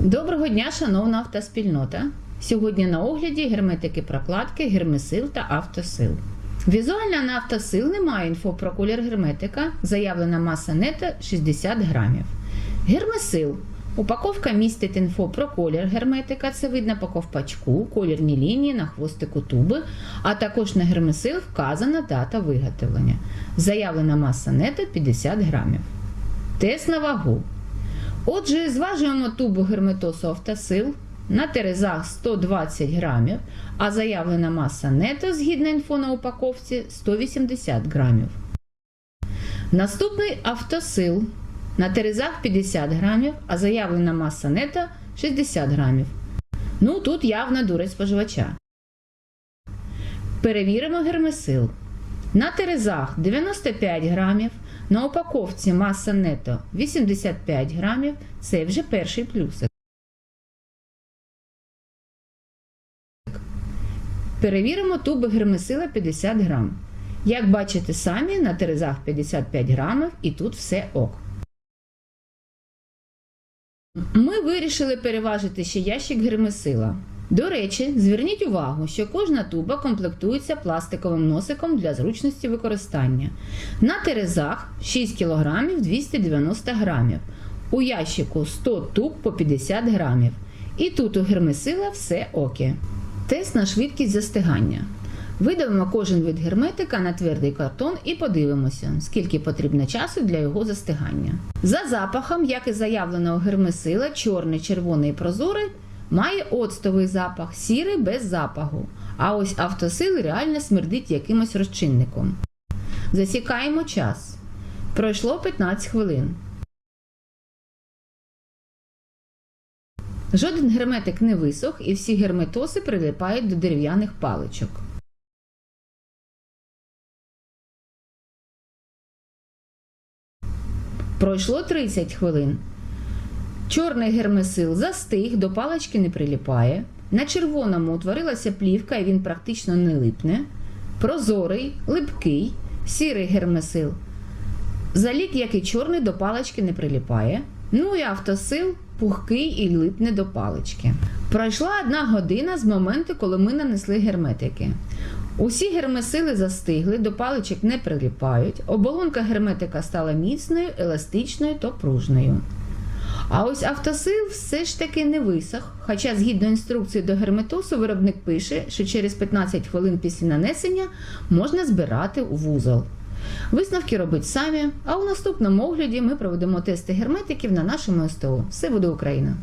Доброго дня, шановна автоспільнота! Сьогодні на огляді герметики прокладки, гермесил та автосил. Візуально на автосил немає інфо про колір герметика. Заявлена маса нета 60 грамів. Гермесил. Упаковка містить інфо про колір герметика, це видно по ковпачку, колірні лінії на хвостику туби, а також на гермесил вказана дата виготовлення. Заявлена маса нета 50 грамів. Тест на вагу. Отже, зважуємо тубу герметосу автосил на терезах 120 грамів, а заявлена маса нето згідно інфо на упаковці 180 грамів. Наступний автосил на терезах 50 грамів, а заявлена маса нето 60 грамів. Ну тут явна дурець споживача. Перевіримо гермесил. На терезах 95 грамів, на упаковці маса нето 85 грамів. Це вже перший плюсик. Перевіримо туби гермесила 50 грам. Як бачите самі, на терезах 55 грамів і тут все ок. Ми вирішили переважити ще ящик гермесила. До речі, зверніть увагу, що кожна туба комплектується пластиковим носиком для зручності використання. На терезах 6 кг 290 грамів, у ящику 100 туб по 50 грамів. І тут у гермесила все оке. Тест на швидкість застигання. Видавимо кожен вид герметика на твердий картон і подивимося, скільки потрібно часу для його застигання. За запахом, як і заявлено у гермесила, чорний, червоний і прозорий має оцтовий запах, сірий без запаху. А ось автосил реально смердить якимось розчинником. Засікаємо час. Пройшло 15 хвилин. Жоден герметик не висох і всі герметоси прилипають до дерев'яних паличок. Пройшло 30 хвилин. Чорний гермесил застиг, до палички не приліпає. На червоному утворилася плівка і він практично не липне. Прозорий, липкий, сірий гермесил. Залік, як і чорний, до палички не приліпає. Ну і автосил пухкий і липне до палички. Пройшла одна година з моменту, коли ми нанесли герметики. Усі гермесили застигли, до паличок не приліпають. Оболонка герметика стала міцною, еластичною та пружною. А ось автосил все ж таки не висох, хоча згідно інструкції до герметосу виробник пише, що через 15 хвилин після нанесення можна збирати у вузол. Висновки робить самі, а у наступному огляді ми проведемо тести герметиків на нашому СТО. Все буде Україна!